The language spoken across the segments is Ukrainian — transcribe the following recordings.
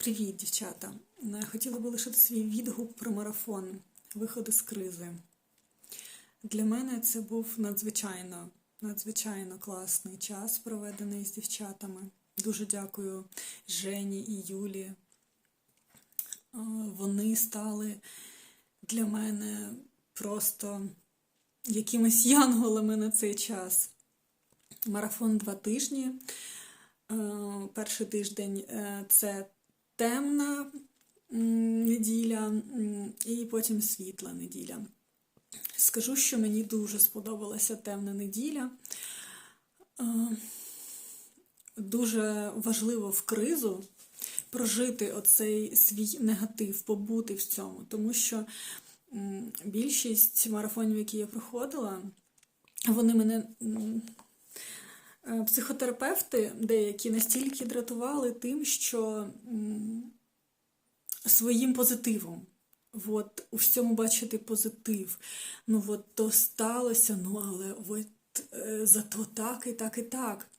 Привіт, дівчата! Е, Хотіла би лишити свій відгук про марафон виходи з кризи. Для мене це був надзвичайно, надзвичайно класний час, проведений з дівчатами. Дуже дякую Жені і Юлі. Е, Вони стали для мене просто якимись янголами на цей час. Марафон два тижні. Е, Перший тиждень це темна неділя, і потім світла неділя. Скажу, що мені дуже сподобалася темна неділя. Е, Дуже важливо в кризу прожити оцей свій негатив, побути в цьому, тому що більшість марафонів, які я проходила, вони мене. Е, Психотерапевти деякі настільки дратували тим, що своїм позитивом. От, у всьому бачити позитив. Ну, от то сталося, ну але от е, зато так і так і так.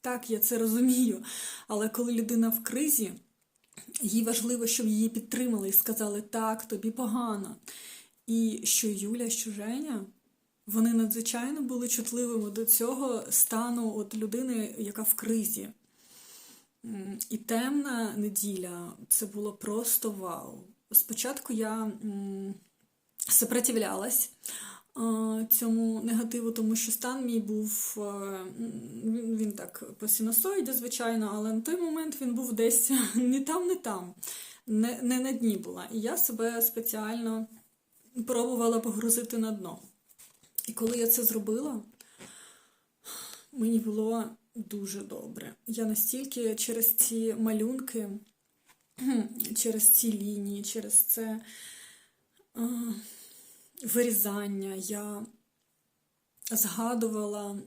Так, я це розумію. Але коли людина в кризі, їй важливо, щоб її підтримали і сказали, так, тобі погано. І що Юля, що Женя, вони надзвичайно були чутливими до цього стану от людини, яка в кризі. І темна неділя це було просто вау. Спочатку я сопротивлялась цьому негативу, тому що стан мій був е, він, так по синусоїді, звичайно, але на той момент він був десь не там, не там, не, не на дні була. І я себе спеціально пробувала погрузити на дно. І коли я це зробила, мені було дуже добре. Я настільки через ці малюнки, через ці лінії, через це вирізання, я згадувала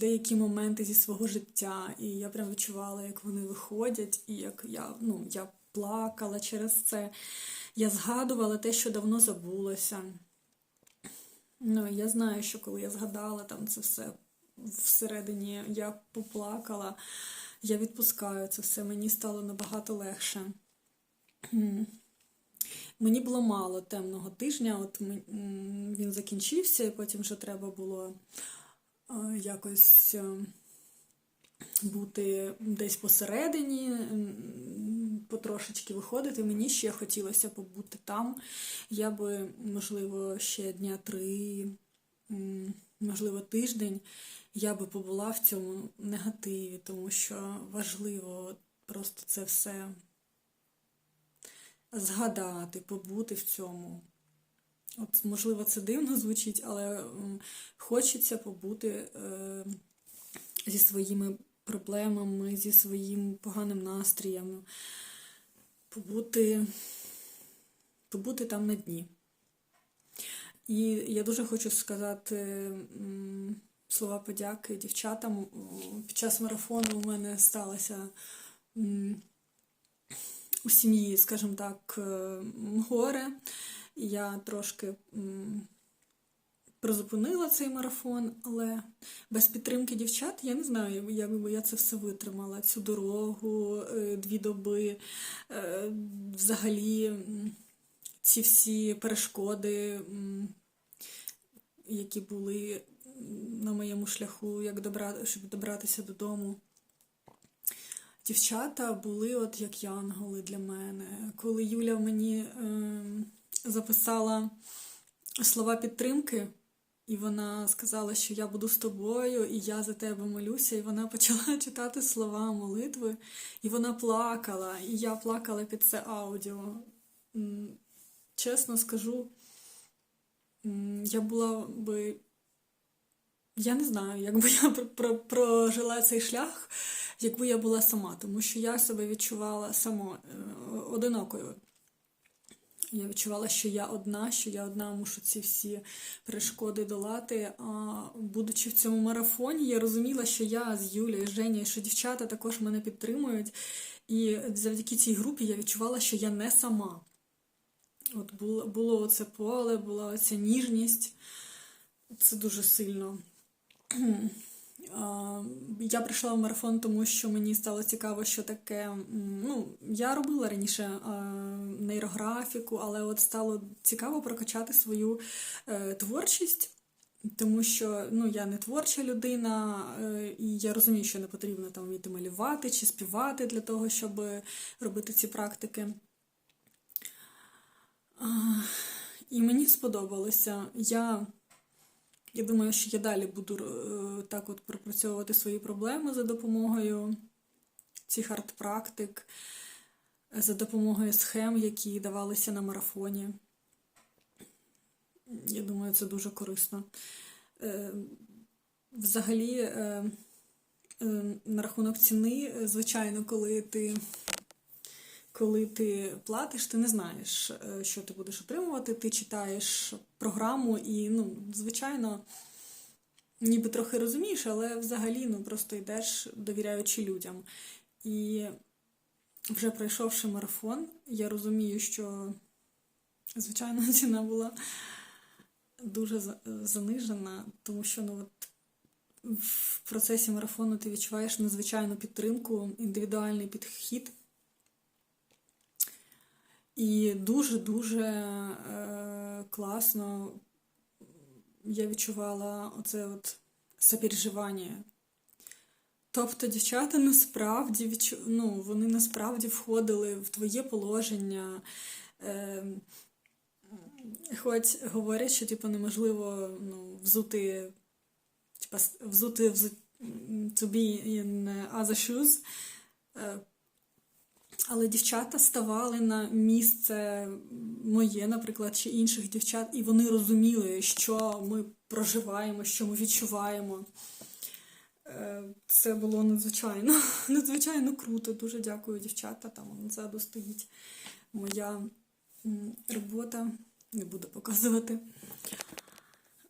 деякі моменти зі свого життя, і я прям відчувала, як вони виходять, і як я, ну, я плакала через це. Я згадувала те, що давно забулося. Ну, я знаю, що коли я згадала там це все всередині, я поплакала, я відпускаю це все, мені стало набагато легше. Мені було мало темного тижня, от він закінчився, і потім вже треба було е, якось е, бути десь посередині, м, потрошечки виходити. Мені ще хотілося побути там. Я би, можливо, ще дня три, можливо, тиждень, я би побула в цьому негативі, тому що важливо просто це все згадати, побути в цьому. От, можливо, це дивно звучить, але хочеться побути е, зі своїми проблемами, зі своїм поганим настроєм, побути, побути там на дні. І я дуже хочу сказати слова подяки дівчатам. Під час марафону у мене сталося у сім'ї, скажімо так, е, горе. Я трошки призупинила цей марафон, але без підтримки дівчат я не знаю, як би я це все витримала. Цю дорогу, е, дві доби, е, взагалі ці всі перешкоди, які були на моєму шляху, як добра... щоб добратися додому. Дівчата були от як янголи для мене. Коли Юля мені е, записала слова підтримки, і вона сказала, що я буду з тобою, і я за тебе молюся, і вона почала читати слова молитви, і вона плакала, і я плакала під це аудіо. Чесно скажу, я була би. Я не знаю, якби я про- про- прожила цей шлях, якби я була сама, тому що я себе відчувала само е, одинокою. Я відчувала, що я одна, що я одна мушу ці всі перешкоди долати. А будучи в цьому марафоні, я розуміла, що я з Юлією, Женєю, що дівчата також мене підтримують. І завдяки цій групі я відчувала, що я не сама. От було, було оце поле, була оця ніжність. Це дуже сильно Я прийшла в марафон, тому що мені стало цікаво, що таке. Ну, я робила раніше нейрографіку, але от стало цікаво прокачати свою е, творчість, тому що ну, я не творча людина, е, і я розумію, що не потрібно там вміти малювати чи співати для того, щоб робити ці практики. І мені сподобалося. Я я думаю, що я далі буду е, так от пропрацьовувати свої проблеми за допомогою цих арт-практик, за допомогою схем, які давалися на марафоні. Я думаю, це дуже корисно. Е, Взагалі, е, на рахунок ціни, звичайно, коли ти коли ти платиш, ти не знаєш, е, що ти будеш отримувати. Ти читаєш програму і, ну, звичайно, ніби трохи розумієш, але взагалі ну, просто йдеш, довіряючи людям. І вже пройшовши марафон, я розумію, що, звичайно, ціна була дуже занижена, тому що ну, от, в процесі марафону ти відчуваєш надзвичайну підтримку, індивідуальний підхід. І дуже-дуже е, класно я відчувала оце от сопереживання. Тобто дівчата насправді відчу... ну, вони насправді входили в твоє положення. Е, хоч говорять, що типу, неможливо ну, взути, типу, взути, взу... to in other shoes. Але дівчата ставали на місце моє, наприклад, чи інших дівчат, і вони розуміли, що ми проживаємо, що ми відчуваємо. Е, Це було надзвичайно, надзвичайно круто. Дуже дякую, дівчата. Там ззаду стоїть моя робота. Не буду показувати.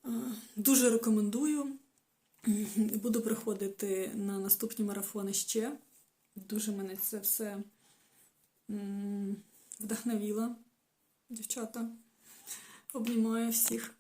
Е, Дуже рекомендую. Буду приходити на наступні марафони ще. Дуже мене це все м, вдохновило. Дівчата. Обнімаю всіх.